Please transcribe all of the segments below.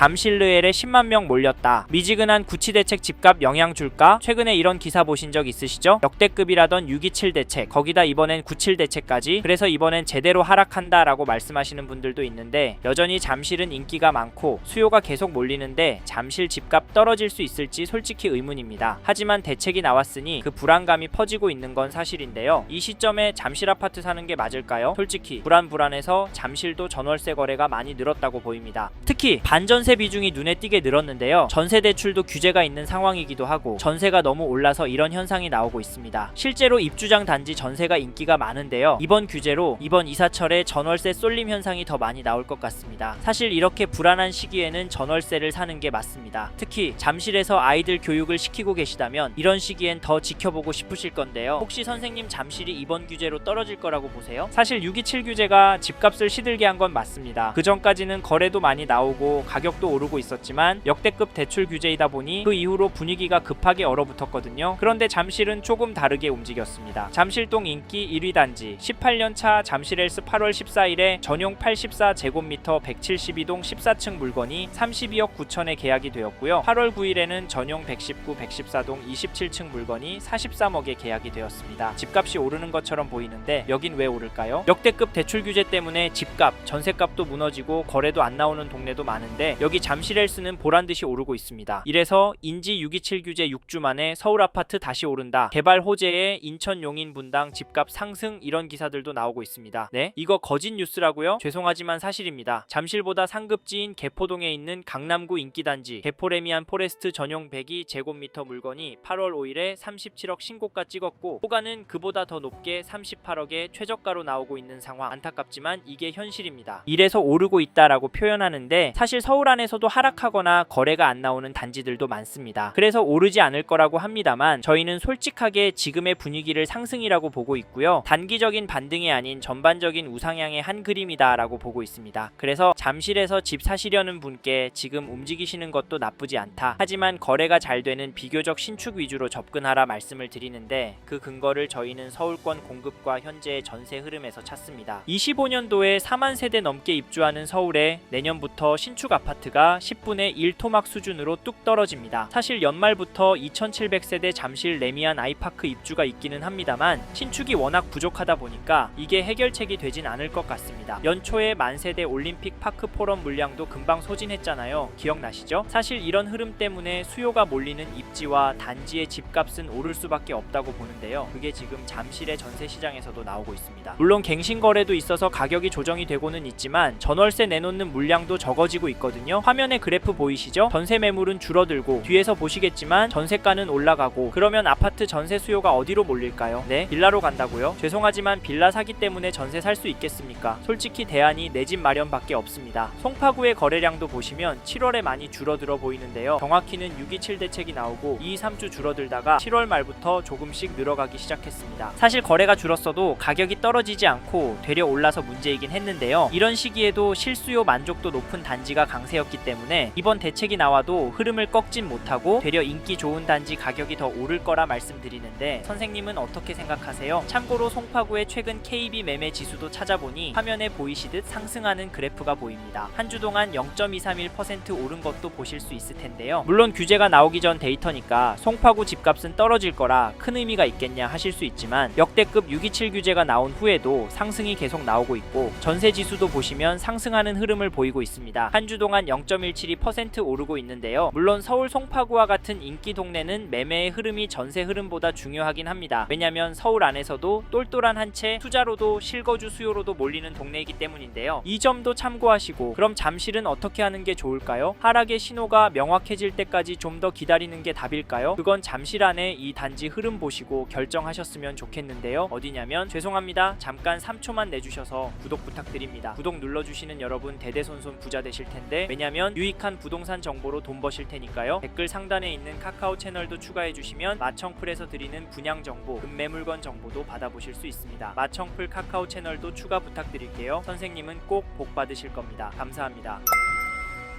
잠실르엘에 10만 명 몰렸다. 미지근한 구치 대책 집값 영향 줄까? 최근에 이런 기사 보신 적 있으시죠? 역대급이라던 627 대책, 거기다 이번엔 97 대책까지. 그래서 이번엔 제대로 하락한다라고 말씀하시는 분들도 있는데 여전히 잠실은 인기가 많고 수요가 계속 몰리는데 잠실 집값 떨어질 수 있을지 솔직히 의문입니다. 하지만 대책이 나왔으니 그 불안감이 퍼지고 있는 건 사실인데요. 이 시점에 잠실 아파트 사는 게 맞을까요? 솔직히 불안 불안해서 잠실도 전월세 거래가 많이 늘었다고 보입니다. 특히 반전세 비중이 눈에 띄게 늘었는데요. 전세 대출도 규제가 있는 상황이기도 하고 전세가 너무 올라서 이런 현상이 나오고 있습니다. 실제로 입주장 단지 전세가 인기가 많은데요. 이번 규제로 이번 이사철에 전월세 쏠림 현상이 더 많이 나올 것 같습니다. 사실 이렇게 불안한 시기에는 전월세를 사는 게 맞습니다. 특히 잠실에서 아이들 교육을 시키고 계시다면 이런 시기엔 더 지켜보고 싶으실 건데요. 혹시 선생님 잠실이 이번 규제로 떨어질 거라고 보세요? 사실 627 규제가 집값을 시들게 한 건 맞습니다. 그 전까지는 거래도 많이 나오고 가격 도 오르고 있었지만 역대급 대출 규제이다 보니 그 이후로 분위기가 급하게 얼어붙었거든요. 그런데 잠실은 조금 다르게 움직였습니다. 잠실동 인기 1위 단지 18년 차 잠실헬스 8월 14일에 전용 84제곱미터 172동 14층 물건이 32억 9천에 계약이 되었고요. 8월 9일에는 전용 119, 114동 27층 물건이 43억에 계약이 되었습니다. 집값이 오르는 것처럼 보이는데 여긴 왜 오를까요? 역대급 대출 규제 때문에 집값, 전세값도 무너지고 거래도 안 나오는 동네도 많은데 여기 잠실헬스는 보란 듯이 오르고 있습니다. 이래서 인지 627 규제 6주 만에 서울 아파트 다시 오른다. 개발 호재에 인천 용인 분당 집값 상승 이런 기사들도 나오고 있습니다. 네? 이거 거짓 뉴스라고요? 죄송하지만 사실입니다. 잠실보다 상급지인 개포동에 있는 강남구 인기단지 개포레미안 포레스트 전용 102 제곱미터 물건이 8월 5일에 37억 신고가 찍었고 호가는 그보다 더 높게 38억에 최저가로 나오고 있는 상황 안타깝지만 이게 현실입니다. 이래서 오르고 있다라고 표현하는데 사실 서울 안에 서도 하락하거나 거래가 안 나오는 단지들도 많습니다. 그래서 오르지 않을 거라고 합니다만 저희는 솔직하게 지금의 분위기를 상승이라고 보고 있고요. 단기적인 반등이 아닌 전반적인 우상향의 한 그림이다라고 보고 있습니다. 그래서 잠실에서 집 사시려는 분께 지금 움직이시는 것도 나쁘지 않다. 하지만 거래가 잘 되는 비교적 신축 위주로 접근하라 말씀을 드리는데 그 근거를 저희는 서울권 공급과 현재의 전세 흐름에서 찾습니다. 25년도에 4만 세대 넘게 입주하는 서울에 내년부터 신축 아파트 가 10분의 1 토막 수준으로 뚝 떨어집니다. 사실 연말부터 2,700세대 잠실 레미안 아이파크 입주가 있기는 합니다만 신축이 워낙 부족하다 보니까 이게 해결책이 되진 않을 것 같습니다. 연초에 만세대 올림픽 파크 포럼 물량도 금방 소진했잖아요. 기억나시죠? 사실 이런 흐름 때문에 수요가 몰리는 입지와 단지의 집값은 오를 수밖에 없다고 보는데요. 그게 지금 잠실의 전세 시장에서도 나오고 있습니다. 물론 갱신 거래도 있어서 가격이 조정이 되고는 있지만 전월세 내놓는 물량도 적어지고 있거든요. 화면에 그래프 보이시죠? 전세 매물은 줄어들고 뒤에서 보시겠지만 전세가는 올라가고 그러면 아파트 전세 수요가 어디로 몰릴까요? 네, 빌라로 간다고요? 죄송하지만 빌라 사기 때문에 전세 살 수 있겠습니까? 솔직히 대안이 내 집 마련밖에 없습니다. 송파구의 거래량도 보시면 7월에 많이 줄어들어 보이는데요. 정확히는 627 대책이 나오고 2, 3주 줄어들다가 7월 말부터 조금씩 늘어가기 시작했습니다. 사실 거래가 줄었어도 가격이 떨어지지 않고 되려 올라서 문제이긴 했는데요. 이런 시기에도 실수요 만족도 높은 단지가 강세 였기 때문에 이번 대책이 나와도 흐름을 꺾진 못하고 되려 인기 좋은 단지 가격이 더 오를 거라 말씀드리는데 선생님은 어떻게 생각하세요? 참고로 송파구의 최근 KB 매매 지수도 찾아보니 화면에 보이시듯 상승하는 그래프가 보입니다. 한 주 동안 0.231% 오른 것도 보실 수 있을 텐데요. 물론 규제가 나오기 전 데이터니까 송파구 집값은 떨어질 거라 큰 의미가 있겠냐 하실 수 있지만 역대급 627 규제가 나온 후에도 상승이 계속 나오고 있고 전세 지수도 보시면 상승하는 흐름을 보이고 있습니다. 한 주 동안 0.172% 오르고 있는데요. 물론 서울 송파구와 같은 인기 동네는 매매의 흐름이 전세 흐름보다 중요하긴 합니다. 왜냐면 서울 안에서도 똘똘한 한 채 투자로도 실거주 수요로도 몰리는 동네이기 때문인데요. 이 점도 참고하시고 그럼 잠실은 어떻게 하는 게 좋을까요? 하락의 신호가 명확해질 때까지 좀 더 기다리는 게 답일까요? 그건 잠실 안에 이 단지 흐름 보시고 결정하셨으면 좋겠는데요. 어디냐면 죄송합니다. 잠깐 3초만 내주셔서 구독 부탁드립니다. 구독 눌러주시는 여러분 대대손손 부자 되실 텐데 왜냐면 유익한 부동산 정보로 돈 버실 테니까요. 댓글 상단에 있는 카카오 채널도 추가해 주시면 마청풀에서 드리는 분양 정보, 금매 물건 정보도 받아보실 수 있습니다. 마청풀 카카오 채널도 추가 부탁드릴게요. 선생님은 꼭 복 받으실 겁니다. 감사합니다.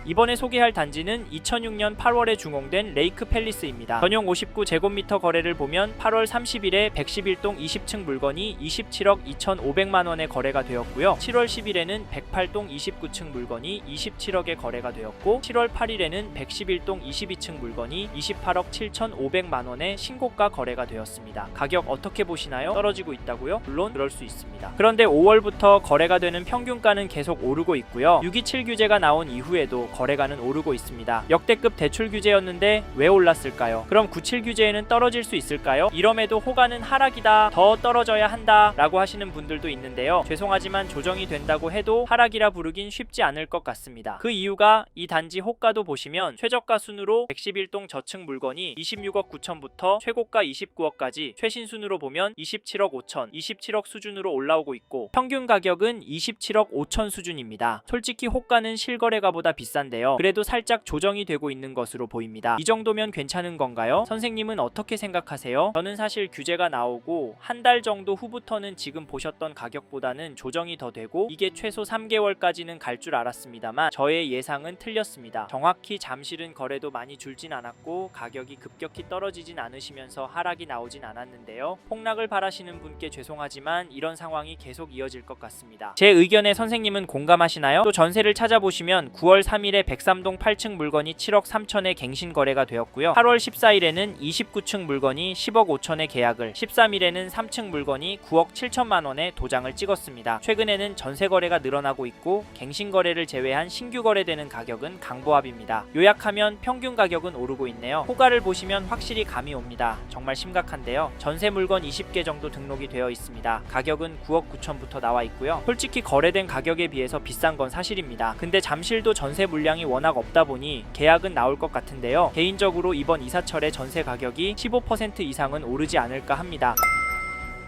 이번에 소개할 단지는 2006년 8월에 중공된 레이크 팰리스입니다. 전용 59제곱미터 거래를 보면 8월 30일에 111동 20층 물건이 27억 2,500만 원에 거래가 되었고요. 7월 10일에는 108동 29층 물건이 27억에 거래가 되었고 7월 8일에는 111동 22층 물건이 28억 7,500만 원에 신고가 거래가 되었습니다. 가격 어떻게 보시나요? 떨어지고 있다고요? 물론 그럴 수 있습니다. 그런데 5월부터 거래가 되는 평균가는 계속 오르고 있고요. 627 규제가 나온 이후에도 거래가는 오르고 있습니다. 역대급 대출 규제였는데 왜 올랐을까요? 그럼 97 규제에는 떨어질 수 있을까요? 이럼에도 호가는 하락이다. 더 떨어져야 한다. 라고 하시는 분들도 있는데요. 죄송하지만 조정이 된다고 해도 하락이라 부르긴 쉽지 않을 것 같습니다. 그 이유가 이 단지 호가도 보시면 최저가 순으로 111동 저층 물건이 26억 9천부터 최고가 29억까지 최신 순으로 보면 27억 5천, 27억 수준으로 올라오고 있고 평균 가격은 27억 5천 수준입니다. 솔직히 호가는 실거래가보다 비싼 데요. 그래도 살짝 조정이 되고 있는 것으로 보입니다. 이 정도면 괜찮은 건가요? 선생님은 어떻게 생각하세요? 저는 사실 규제가 나오고 한 달 정도 후부터는 지금 보셨던 가격보다는 조정이 더 되고 이게 최소 3개월까지는 갈 줄 알았습니다만 저의 예상은 틀렸습니다. 정확히 잠실은 거래도 많이 줄진 않았고 가격이 급격히 떨어지진 않으시면서 하락이 나오진 않았는데요. 폭락을 바라시는 분께 죄송하지만 이런 상황이 계속 이어질 것 같습니다. 제 의견에 선생님은 공감하시나요? 또 전세를 찾아보시면 9월 3일 에 103동 8층 물건이 7억 3천에 갱신 거래가 되었고요. 8월 14일에는 29층 물건이 10억 5천에 계약을, 13일에는 3층 물건이 9억 7천만 원에 도장을 찍었습니다. 최근에는 전세 거래가 늘어나고 있고 갱신 거래를 제외한 신규 거래되는 가격은 강보합입니다. 요약하면 평균 가격은 오르고 있네요. 호가를 보시면 확실히 감이 옵니다. 정말 심각한데요. 전세 물건 20개 정도 등록이 되어 있습니다. 가격은 9억 9천부터 나와 있고요. 솔직히 거래된 가격에 비해서 비싼 건 사실입니다. 근데 잠실도 전세 물 량이 워낙 없다 보니 계약은 나올 것 같은데요. 개인적으로 이번 이사철에 전세 가격이 15% 이상은 오르지 않을까 합니다.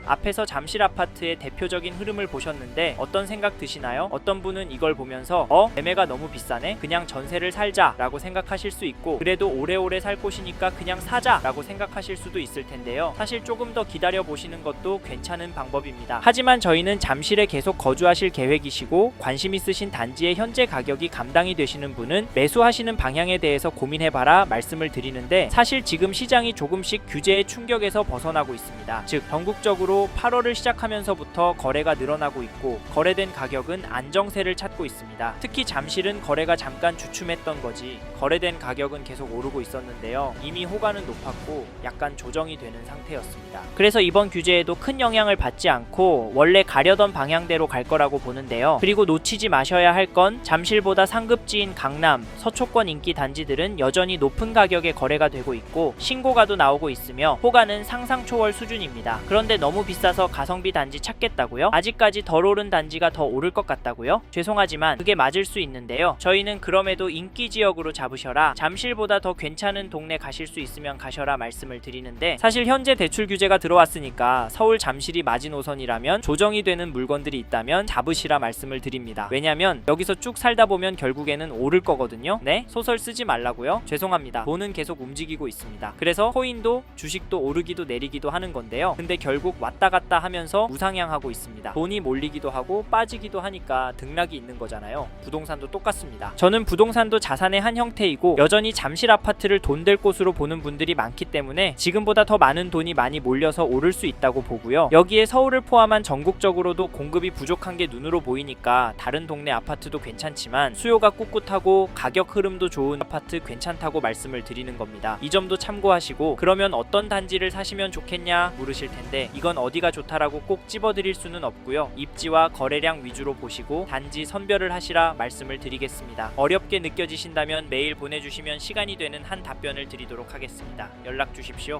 앞에서 잠실 아파트의 대표적인 흐름을 보셨는데 어떤 생각 드시나요? 어떤 분은 이걸 보면서 어? 매매가 너무 비싸네? 그냥 전세를 살자 라고 생각하실 수 있고 그래도 오래오래 살 곳이니까 그냥 사자 라고 생각하실 수도 있을 텐데요. 사실 조금 더 기다려 보시는 것도 괜찮은 방법입니다. 하지만 저희는 잠실에 계속 거주하실 계획이시고 관심 있으신 단지의 현재 가격이 감당이 되시는 분은 매수하시는 방향에 대해서 고민해봐라 말씀을 드리는데 사실 지금 시장이 조금씩 규제의 충격에서 벗어나고 있습니다. 즉 전국적으로 8월을 시작하면서부터 거래가 늘어나고 있고 거래된 가격은 안정세를 찾고 있습니다. 특히 잠실은 거래가 잠깐 주춤했던 거지 거래된 가격은 계속 오르고 있었는데요. 이미 호가는 높았고 약간 조정이 되는 상태였습니다. 그래서 이번 규제에도 큰 영향을 받지 않고 원래 가려던 방향대로 갈 거라고 보는데요. 그리고 놓치지 마셔야 할 건 잠실보다 상급지인 강남, 서초권 인기 단지들은 여전히 높은 가격에 거래가 되고 있고 신고가도 나오고 있으며 호가는 상상 초월 수준입니다. 그런데 너무 비싸서 가성비 단지 찾겠다고요? 아직까지 덜 오른 단지가 더 오를 것 같다고요? 죄송하지만 그게 맞을 수 있는데요. 저희는 그럼에도 인기 지역으로 잡으셔라. 잠실보다 더 괜찮은 동네 가실 수 있으면 가셔라 말씀을 드리는데 사실 현재 대출 규제가 들어왔으니까 서울 잠실이 마지노선이라면 조정이 되는 물건들이 있다면 잡으시라 말씀을 드립니다. 왜냐면 여기서 쭉 살다 보면 결국에는 오를 거거든요. 네? 소설 쓰지 말라고요? 죄송합니다. 돈은 계속 움직이고 있습니다. 그래서 코인도 주식도 오르기도 내리기도 하는 건데요. 근데 결국 왔다 갔다 하면서 우상향하고 있습니다. 돈이 몰리기도 하고 빠지기도 하니까 등락이 있는 거잖아요. 부동산도 똑같습니다. 저는 부동산도 자산의 한 형태이고 여전히 잠실 아파트를 돈 될 곳으로 보는 분들이 많기 때문에 지금보다 더 많은 돈이 많이 몰려서 오를 수 있다고 보고요. 여기에 서울을 포함한 전국적으로도 공급이 부족한 게 눈으로 보이니까 다른 동네 아파트도 괜찮지만 수요가 꿋꿋하고 가격 흐름도 좋은 아파트 괜찮다고 말씀을 드리는 겁니다. 이 점도 참고하시고 그러면 어떤 단지를 사시면 좋겠냐 물으실 텐데 이건 어디가 좋다라고 꼭 집어드릴 수는 없고요. 입지와 거래량 위주로 보시고 단지 선별을 하시라 말씀을 드리겠습니다. 어렵게 느껴지신다면 메일 보내주시면 시간이 되는 한 답변을 드리도록 하겠습니다. 연락 주십시오.